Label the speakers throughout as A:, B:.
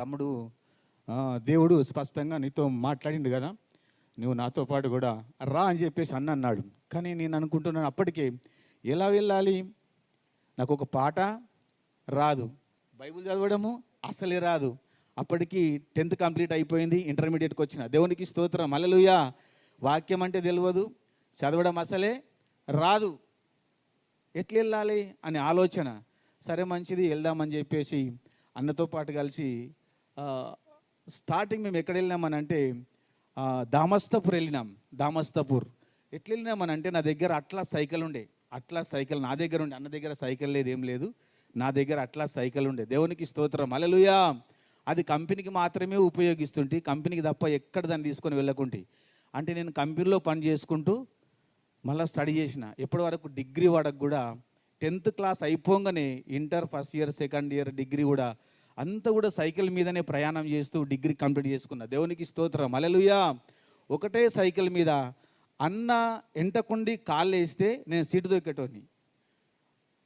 A: తమ్ముడు దేవుడు స్పష్టంగా నీతో మాట్లాడిండు కదా నువ్వు నాతో పాటు కూడా రా అని చెప్పేసి అన్న అన్నాడు. కానీ నేను అనుకుంటున్నాను అప్పటికే ఎలా వెళ్ళాలి? నాకు ఒక పాట రాదు. బైబిల్ చదవడము అసలే రాదు. అప్పటికి టెన్త్ కంప్లీట్ అయిపోయింది ఇంటర్మీడియట్కి వచ్చిన. దేవునికి స్తోత్రం. అలలుయా వాక్యం అంటే తెలియదు చదవడం అసలే రాదు. ఎట్లా వెళ్ళాలి? అనే ఆలోచన. సరే మంచిది వెళ్దామని చెప్పేసి అన్నతో పాటు కలిసి స్టార్టింగ్ మేము ఎక్కడ వెళ్ళినామనంటే దామస్తపూర్ వెళ్ళినాం. దామస్తపూర్. ఎట్లా వెళ్ళినామనంటే నా దగ్గర అట్లా సైకిల్ ఉండే. అట్లా సైకిల్ నా దగ్గర ఉండే. అన్న దగ్గర సైకిల్ లేదు ఏం లేదు. నా దగ్గర అట్లా సైకిల్ ఉండే. దేవునికి స్తోత్రం. అలలుయా అది కంపెనీకి మాత్రమే ఉపయోగిస్తుంటే. కంపెనీకి తప్ప ఎక్కడ దాన్ని తీసుకొని వెళ్ళకుంటే. అంటే నేను కంపెనీలో పని చేసుకుంటూ మళ్ళీ స్టడీ చేసిన. ఎప్పటి వరకు డిగ్రీ వాడకు కూడా టెన్త్ క్లాస్ అయిపోగానే inter first year second year degree కూడా అంతా కూడా సైకిల్ మీదనే ప్రయాణం చేస్తూ డిగ్రీ కంప్లీట్ చేసుకున్న దేవునికి స్తోత్రం. అలలుయా ఒకటే సైకిల్ మీద అన్న ఎంటకుండి కాళ్ళు వేస్తే నేను సీటు దొక్కేటోని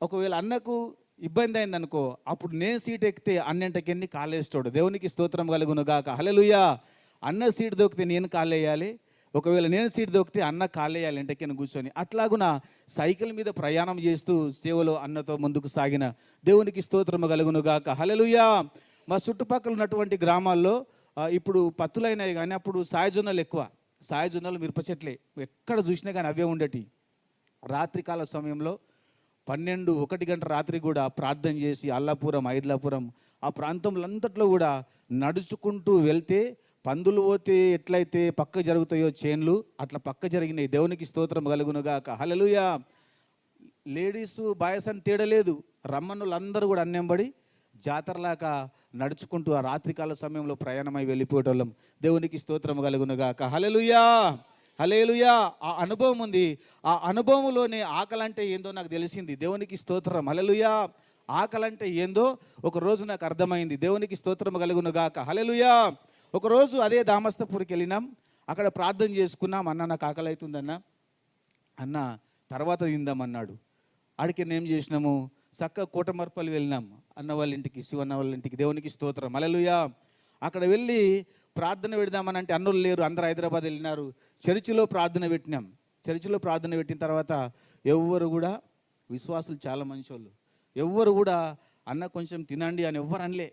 A: ఒకవేళ అన్నకు ఇబ్బంది అయిందనుకో అప్పుడు నేను సీట్ ఎక్కితే అన్నింటికెన్ని కాలేస్తాడు దేవునికి స్తోత్రం కలుగును గాక. హలలుయా అన్న సీటు దొక్కితే నేను కాలేయాలి ఒకవేళ నేను సీట్ దొక్కితే అన్న కాలేయాలి ఇంటకెన్ని కూర్చొని. అట్లాగున సైకిల్ మీద ప్రయాణం చేస్తూ సేవలో అన్నతో ముందుకు సాగిన దేవునికి స్తోత్రము కలుగునుగాక హలలుయా మా చుట్టుపక్కల ఉన్నటువంటి గ్రామాల్లో ఇప్పుడు పత్తులైనాయి కానీ అప్పుడు సాయజొన్నలు ఎక్కువ. సాయజొన్నలు మిరప చెట్లే. ఎక్కడ చూసినా కానీ అవే ఉండేటి. రాత్రికాల సమయంలో పన్నెండు ఒకటి గంట రాత్రి కూడా ప్రార్థన చేసి అల్లాపురం ఐద్లాపురం ఆ ప్రాంతంలో అంతట్లో కూడా నడుచుకుంటూ వెళ్తే పందులు పోతే ఎట్లయితే పక్క జరుగుతాయో చేన్లు అట్లా పక్క జరిగినాయి దేవునికి స్తోత్రం కలుగునుగాక హలలుయా లేడీస్ బాయ్స్ అని తేడలేదు. రమ్మనులు అందరూ కూడా అన్నెంబడి జాతరలాగా నడుచుకుంటూ ఆ రాత్రికాల సమయంలో ప్రయాణమై వెళ్ళిపోయేటోళ్ళం. దేవునికి స్తోత్రం కలుగునుగాక హలలుయా హలేలుయా ఆ అనుభవం ఉంది. ఆ అనుభవంలోనే ఆకలంటే ఏందో నాకు తెలిసింది. దేవునికి స్తోత్రం. హలలుయా ఆకలంటే ఏందో ఒక రోజు నాకు అర్థమైంది. దేవునికి స్తోత్రం కలుగునుగాక హలలుయా ఒకరోజు అదే దామస్తపూర్కి వెళ్ళినాం. అక్కడ ప్రార్థన చేసుకున్నాం. అన్న నాకు ఆకలి అవుతుందన్న అన్న తర్వాత తిందామన్నాడు ఆడికి ఏం చేసినాము? చక్క కోటమర్పల్లి వెళ్ళినాం. అన్న వాళ్ళ ఇంటికి శివన్న వాళ్ళ ఇంటికి దేవునికి స్తోత్రం. అలలుయా అక్కడ వెళ్ళి ప్రార్థన పెడదామని అంటే అన్నులు లేరు. అందరు హైదరాబాద్ వెళ్ళినారు. చర్చిలో ప్రార్థన పెట్టినాం. చర్చిలో ప్రార్థన పెట్టిన తర్వాత ఎవ్వరు కూడా విశ్వాసులు చాలా మంచోళ్ళు. ఎవ్వరు కూడా అన్న కొంచెం తినండి అని ఎవ్వరు అనలే.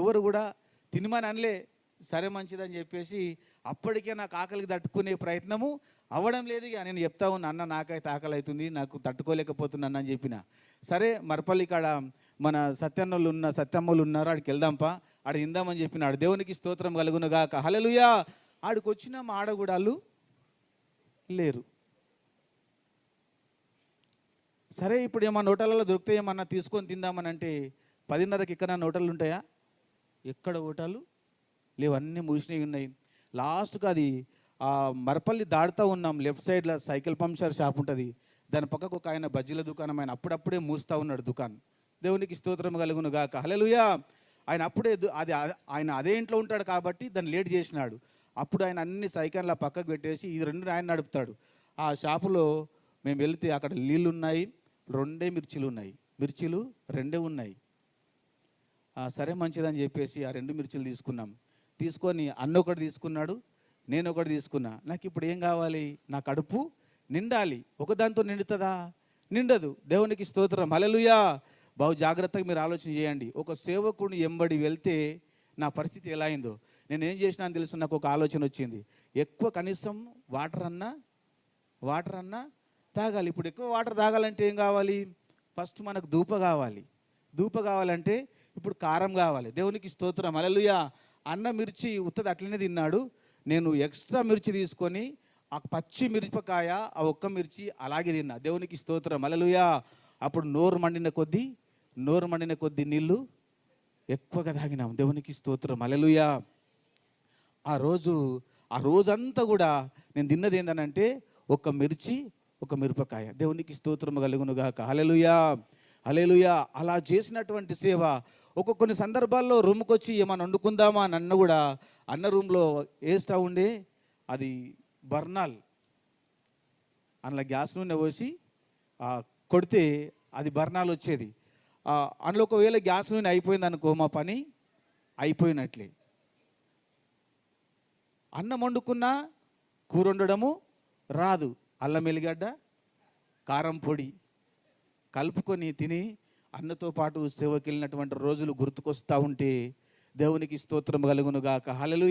A: ఎవరు కూడా తినమని అనలే సరే మంచిదని చెప్పేసి అప్పటికే నాకు ఆకలికి తట్టుకునే ప్రయత్నము అవ్వడం లేదు. ఇక నేను చెప్తా ఉన్నా అన్న నాకైతే ఆకలి అవుతుంది నాకు తట్టుకోలేకపోతున్నాను అని చెప్పిన. సరే మరపల్లి కాడ మన సత్యన్నోళ్ళు ఉన్న సత్యమ్మలు ఉన్నారు? ఆడికి వెళ్దాంపా ఆడ ఇందామని చెప్పినాడు దేవునికి స్తోత్రం కలుగునుగాక హలలుయా ఆడికి వచ్చిన మా ఆడగూడాలు లేరు. సరే ఇప్పుడు ఏమన్నా హోటళ్ళలో దొరికితే ఏమన్నా తీసుకొని తిందామని అంటే పదిన్నరకి ఇక్కడ హోటళ్ళు ఉంటాయా? ఎక్కడ ఓటాలు? లేవు అన్నీ మూసినవి ఉన్నాయి. లాస్ట్కి అది ఆ మరపల్లి దాడుతూ ఉన్నాం. లెఫ్ట్ సైడ్లో సైకిల్ పంక్చర్ షాప్ ఉంటుంది. దాని పక్కకు ఒక ఆయన బజ్జీల దుకాణం ఆయన అప్పుడప్పుడే మూస్తూ ఉన్నాడు దుకాణం. దేవునికి స్తోత్రం కలుగును గాక. హలలుయా ఆయన అప్పుడే అది ఆయన అదే ఇంట్లో ఉంటాడు కాబట్టి దాన్ని లేట్ చేసినాడు. అప్పుడు ఆయన అన్ని సైకిల్ పక్కకు పెట్టేసి ఈ రెండు ఆయన నడుపుతాడు. ఆ షాపులో మేము వెళితే అక్కడ నీళ్ళు ఉన్నాయి రెండే మిర్చీలు ఉన్నాయి మిర్చీలు రెండే ఉన్నాయి. సరే మంచిదని చెప్పేసి ఆ రెండు మిర్చిలు తీసుకున్నాం. తీసుకొని అన్న ఒకటి తీసుకున్నాడు నేను ఒకటి తీసుకున్నా. నాకు ఇప్పుడు ఏం కావాలి? నా కడుపు నిండాలి. ఒకదాంతో నిండుతుందా? నిండదు. దేవునికి స్తోత్రం. అలలుయా బహు జాగ్రత్తగా మీరు ఆలోచన చేయండి. ఒక సేవకుడిని ఎంబడి వెళ్తే నా పరిస్థితి ఎలా అయిందో. నేను ఏం చేసినా అని తెలుసు నాకు ఒక ఆలోచన వచ్చింది. ఎక్కువ కనీసం వాటర్ అన్నా వాటర్ అన్నా తాగాలి. ఇప్పుడు ఎక్కువ వాటర్ తాగాలంటే ఏం కావాలి? ఫస్ట్ మనకు దూప కావాలి. దూప కావాలంటే ఇప్పుడు కారం కావాలి. దేవునికి స్తోత్రం. అలలుయ అన్న మిర్చి ఉత్తది అట్లనే తిన్నాడు. నేను ఎక్స్ట్రా మిర్చి తీసుకొని ఆ పచ్చి మిరపకాయ ఆ ఒక్క మిర్చి అలాగే తిన్నా. దేవునికి స్తోత్రం. అలలుయ అప్పుడు నోరు మండిన కొద్దీ నోరు మండిన కొద్దీ నీళ్ళు ఎక్కువగా తాగినాం. దేవునికి స్తోత్రం. అలలుయ ఆ రోజు ఆ రోజంతా కూడా నేను తిన్నది ఏంటనంటే ఒక మిర్చి ఒక మిరపకాయ. దేవునికి స్తోత్రము కలుగునుగాక అలలుయా హలెలుయా అలా చేసినటువంటి సేవ ఒక కొన్ని సందర్భాల్లో రూమ్కి వచ్చి ఏమైనా వండుకుందామా అని అన్న కూడా అన్న రూమ్లో ఏ స్టవ్ ఉండే? అది బర్నాల్. అందులో గ్యాస్ నూనె పోసి కొడితే అది బర్నాలు వచ్చేది. అందులో ఒకవేళ గ్యాస్ నూనె అయిపోయింది అనుకో మా పని అయిపోయినట్లే. అన్నం వండుకున్నా కూర వండడము రాదు. అల్లం ఎల్లిగడ్డ కారం పొడి. కలుపుకొని తిని అన్నతో పాటు సేవకి వెళ్ళినటువంటి రోజులు గుర్తుకొస్తూ ఉంటే దేవునికి స్తోత్రం కలుగునుగాక. హలలు